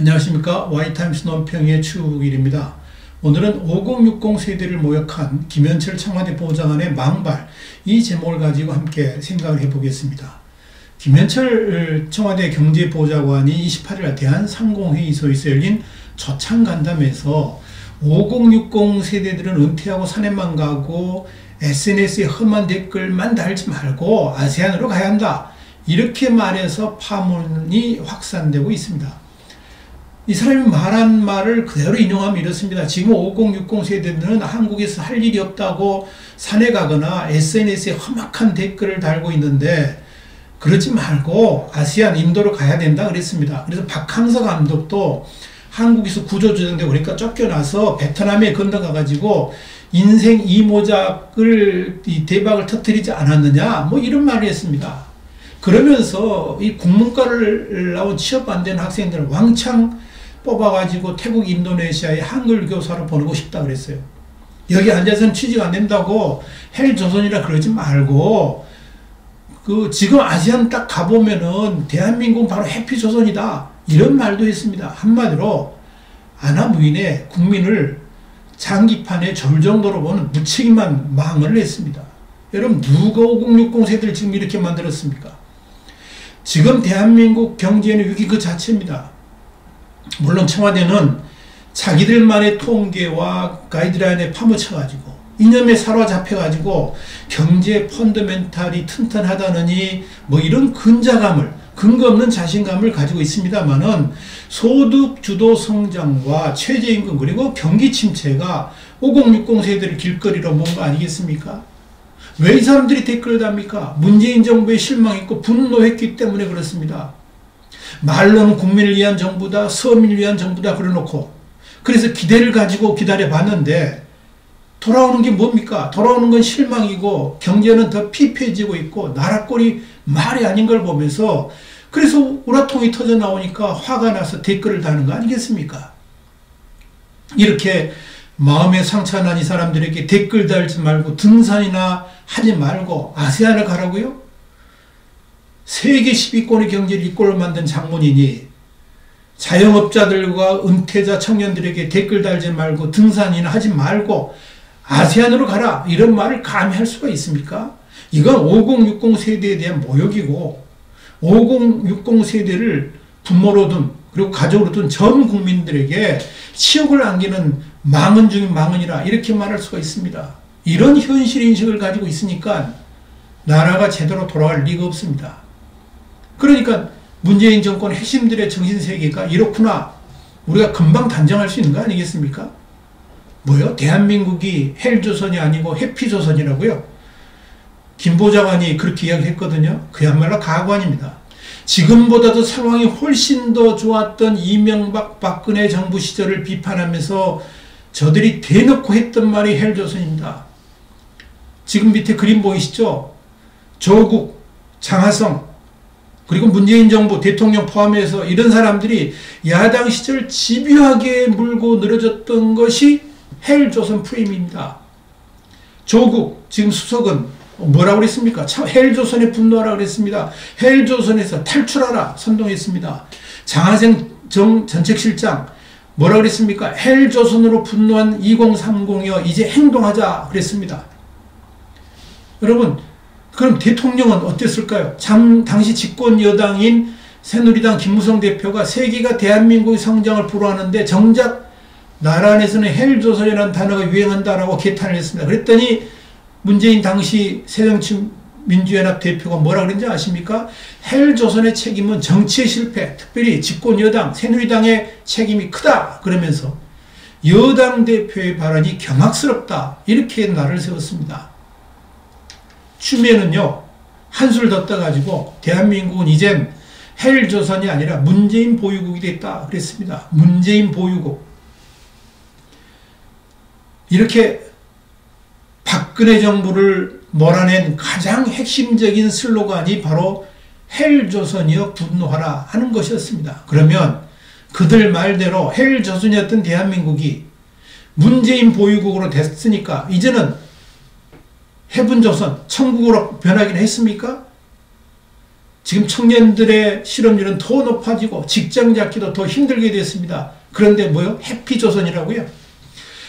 안녕하십니까 와이타임스 논평의 추국일입니다. 오늘은 5060 세대를 모욕한 김현철 청와대 보좌관의 망발 이 제목을 가지고 함께 생각을 해보겠습니다. 김현철 청와대 경제보좌관이 28일 대한상공회의소에서 열린 저창간담회에서 5060 세대들은 은퇴하고 산에만 가고 SNS에 험한 댓글만 달지 말고 아세안으로 가야 한다. 이렇게 말해서 파문이 확산되고 있습니다. 이 사람이 말한 말을 그대로 인용하면 이렇습니다. 지금 5060 세대들은 한국에서 할 일이 없다고 산에 가거나 SNS에 험악한 댓글을 달고 있는데 그러지 말고 아시안 인도로 가야 된다 그랬습니다. 그래서 박항서 감독도 한국에서 구조조정되고 그러니까 쫓겨나서 베트남에 건너가가지고 인생 이모작을 이 대박을 터뜨리지 않았느냐 뭐 이런 말을 했습니다. 그러면서 이 국문과를 나온 취업 안 된 학생들을 왕창 뽑아가지고 태국 인도네시아의 한글 교사로 보내고 싶다 그랬어요. 여기 앉아서는 취직 안 된다고 헬조선이라 그러지 말고 그 지금 아시안 딱 가보면은 대한민국은 바로 해피 조선이다 이런 말도 했습니다. 한마디로 아나무인의 국민을 장기판에 절 정도로 보는 무책임한 망을 냈습니다. 여러분 누가 5060 세대를 지금 이렇게 만들었습니까? 지금 대한민국 경제는 위기 그 자체입니다. 물론 청와대는 자기들만의 통계와 가이드라인에 파묻혀가지고 이념에 사로잡혀가지고 경제 펀더멘탈이 튼튼하다느니 뭐 이런 근자감을 근거 없는 자신감을 가지고 있습니다만은 소득 주도 성장과 최저임금 그리고 경기 침체가 5060 세대를 길거리로 모은 거 아니겠습니까? 왜 이 사람들이 댓글을 답니까? 문재인 정부에 실망했고 분노했기 때문에 그렇습니다. 말로는 국민을 위한 정부다, 서민을 위한 정부다 그래놓고 그래서 기대를 가지고 기다려 봤는데 돌아오는 게 뭡니까? 돌아오는 건 실망이고 경제는 더 피폐해지고 있고 나라 꼴이 말이 아닌 걸 보면서 그래서 우라통이 터져 나오니까 화가 나서 댓글을 다는 거 아니겠습니까? 이렇게 마음에 상처 난 이 사람들에게 댓글 달지 말고 등산이나 하지 말고 아세안을 가라고요? 세계 10위권의 경제를 이꼴로 만든 장본인이 자영업자들과 은퇴자 청년들에게 댓글 달지 말고 등산이나 하지 말고 아세안으로 가라 이런 말을 감히 할 수가 있습니까? 이건 5060 세대에 대한 모욕이고 5060 세대를 부모로 둔 그리고 가족으로 둔전 국민들에게 치욕을 안기는 망언 중인 망언이라 이렇게 말할 수가 있습니다. 이런 현실 인식을 가지고 있으니까 나라가 제대로 돌아갈 리가 없습니다. 그러니까 문재인 정권 핵심들의 정신세계가 이렇구나. 우리가 금방 단정할 수 있는 거 아니겠습니까? 뭐요? 대한민국이 헬조선이 아니고 해피조선이라고요? 김보좌관이 그렇게 이야기했거든요. 그야말로 가관입니다. 지금보다도 상황이 훨씬 더 좋았던 이명박 박근혜 정부 시절을 비판하면서 저들이 대놓고 했던 말이 헬조선입니다. 지금 밑에 그림 보이시죠? 조국, 장하성, 그리고 문재인 정부 대통령 포함해서 이런 사람들이 야당 시절 집요하게 물고 늘어졌던 것이 헬조선 프레임입니다. 조국 지금 수석은 뭐라고 그랬습니까? 헬조선에 분노하라 그랬습니다. 헬조선에서 탈출하라 선동했습니다. 장하생 정 전책실장 뭐라 그랬습니까? 헬조선으로 분노한 2030이여 이제 행동하자 그랬습니다. 여러분 그럼 대통령은 어땠을까요? 장, 당시 집권 여당인 새누리당 김무성 대표가 세계가 대한민국의 성장을 불허하는데 정작 나라 안에서는 헬조선이라는 단어가 유행한다라고 개탄을 했습니다. 그랬더니 문재인 당시 새정치 민주연합 대표가 뭐라 그랬는지 아십니까? 헬조선의 책임은 정치의 실패, 특별히 집권 여당 새누리당의 책임이 크다 그러면서 여당 대표의 발언이 경악스럽다 이렇게 날을 세웠습니다. 추미애는요, 한술 더 떠가지고, 대한민국은 이젠 헬조선이 아니라 문재인 보유국이 됐다. 그랬습니다. 문재인 보유국. 이렇게 박근혜 정부를 몰아낸 가장 핵심적인 슬로건이 바로 헬조선이여 분노하라 하는 것이었습니다. 그러면 그들 말대로 헬조선이었던 대한민국이 문재인 보유국으로 됐으니까 이제는 해분조선, 천국으로 변하긴 했습니까? 지금 청년들의 실업률은 더 높아지고 직장 잡기도 더 힘들게 됐습니다. 그런데 뭐요? 해피조선이라고요.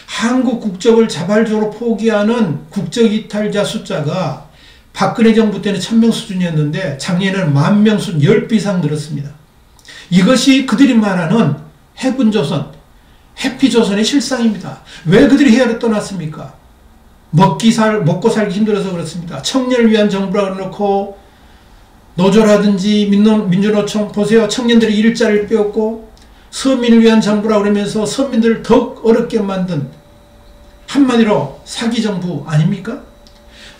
한국 국적을 자발적으로 포기하는 국적 이탈자 숫자가 박근혜 정부 때는 천명 수준이었는데 작년에는 만명 수준 10배 이상 늘었습니다. 이것이 그들이 말하는 해분조선, 해피조선의 실상입니다. 왜 그들이 해외를 떠났습니까? 먹기 살, 먹고 살기 힘들어서 그렇습니다. 청년을 위한 정부라 그놓고 노조라든지 민노, 민주노총 보세요. 청년들이 일자리를 빼었고 서민을 위한 정부라 그러면서 서민들을 더 어렵게 만든 한마디로 사기 정부 아닙니까?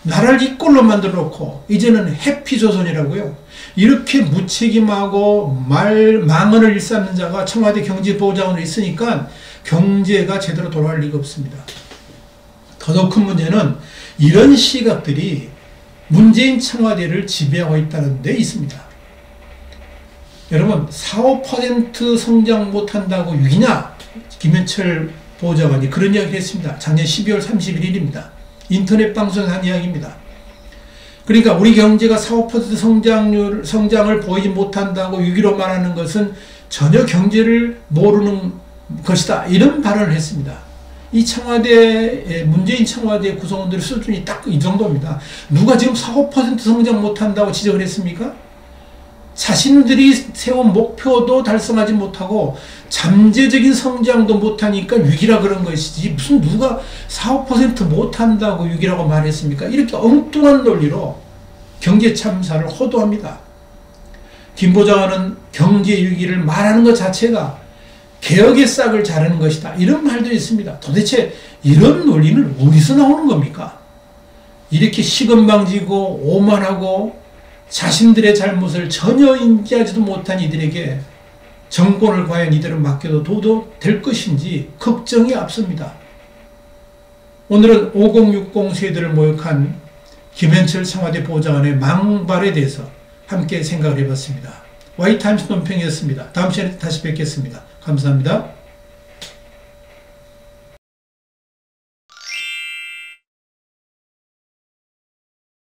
나라를 이 꼴로 만들어 놓고 이제는 해피 조선이라고요. 이렇게 무책임하고 말 망언을 일삼는 자가 청와대 경제보장으로 있으니까 경제가 제대로 돌아갈 리가 없습니다. 더더 큰 문제는 이런 시각들이 문재인 청와대를 지배하고 있다는 데 있습니다. 여러분 4, 5% 성장 못한다고 6이냐? 김현철 보좌관이 그런 이야기를 했습니다. 작년 12월 31일입니다. 인터넷 방송에서 한 이야기입니다. 그러니까 우리 경제가 4, 5% 성장률, 성장을 보이지 못한다고 6.15 말하는 것은 전혀 경제를 모르는 것이다. 이런 발언을 했습니다. 이 청와대, 문재인 청와대 구성원들의 수준이 딱 이 정도입니다. 누가 지금 4, 5% 성장 못한다고 지적을 했습니까? 자신들이 세운 목표도 달성하지 못하고 잠재적인 성장도 못하니까 위기라 그런 것이지 무슨 누가 4, 5% 못한다고 위기라고 말했습니까? 이렇게 엉뚱한 논리로 경제 참사를 호도합니다. 김 보좌관은 경제 위기를 말하는 것 자체가 개혁의 싹을 자르는 것이다. 이런 말도 있습니다. 도대체 이런 논리는 어디서 나오는 겁니까? 이렇게 시건방지고 오만하고 자신들의 잘못을 전혀 인지하지도 못한 이들에게 정권을 과연 이들은 맡겨도 도도 될 것인지 걱정이 앞섭니다. 오늘은 5060 세대를 모욕한 김현철 청와대 보좌관의 망발에 대해서 함께 생각을 해봤습니다. 와이타임스 논평이었습니다. 다음 시간에 다시 뵙겠습니다. 감사합니다.